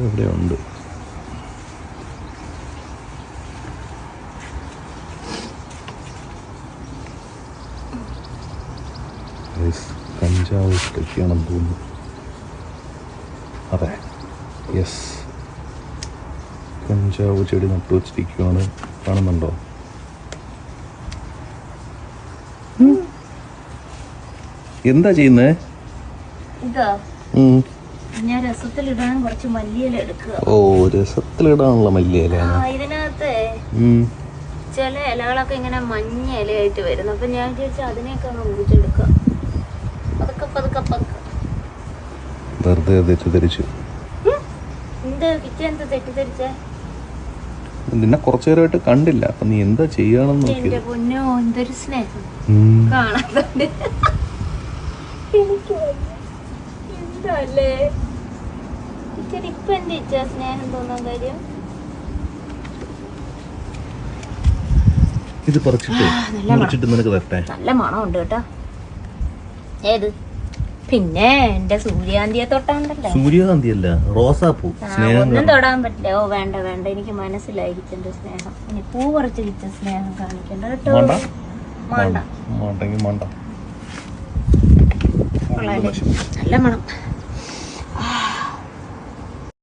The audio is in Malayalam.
ഇവിടെ ഉണ്ട് കഞ്ചാവ് ഇട്ടൊക്കെയാണെന്ന് തോന്നുന്നു. അതെ. യെസ് കഞ്ചാവ് ചെടി നട്ടു വച്ചിരിക്കുകയാണ്. കാണുന്നുണ്ടോ? എന്താ ചെയ്യുന്നേ? ഇതാ. ഉം. ഞാൻ രസത്തിലിടാൻ കുറച്ച് മല്ലിയില എടുക്കുക. ഓ രസത്തിലിടാനുള്ള മല്ലിയിലാണ് ഇതിനകത്ത് ചില ഇലകളൊക്കെ ഇങ്ങനെ മഞ്ഞ ഇലയായിട്ട് വരുന്നു. അപ്പൊ ഞാൻ വിചാരിച്ചു അതിനെയൊക്കെ അങ്ങ് മുറിച്ചെടുക്കുക പതുക്കെ പതുക്കെ പതുക്കെ. വെറുതെ തെറ്റിദ്ധരിച്ചു. എന്ത് കിച്ചൻ എന്ത് തെറ്റിദ്ധരിച്ചേ? നിന്നെ കുറച്ചു നേരമായിട്ട് കണ്ടില്ല. അപ്പൊ നീ എന്താ ചെയ്യാണെന്ന് നോക്കി നോക്കിയത് പൊന്നോ എന്തൊരു സ്നേഹം. കാണാൻ എനിക്ക് വയ്യ. ടീച്ചർ ഇപ്പൊ എന്ത് ടീച്ചർ സ്നേഹം തോന്നാൻ കാര്യം? ഇത് പറിച്ചിട്ട് ആ, നല്ല മണം. മുറിച്ചിട്ട് നിനക്ക് തരട്ടെ. നല്ല മണമുണ്ട് കേട്ടോ. ഏത്? പിന്നെ എന്റെ സൂര്യകാന്തിയെ തൊട്ടാണ്ടല്ലോ? സൂര്യകാന്തി അല്ല റോസാപ്പൂ സ്നേഹം ഒന്നും. തൊടാൻ പറ്റില്ല. ഓ വേണ്ട വേണ്ട. എനിക്ക് മനസ്സിലായി കിച്ചന്റെ സ്നേഹം. ഇനി പൂ പറിച്ച് കിച്ച സ്നേഹം കാണിക്കണ്ട കേട്ടോ. വേണ്ട? വേണ്ട. വേണ്ടെങ്കിൽ വേണ്ട. നല്ല മണം.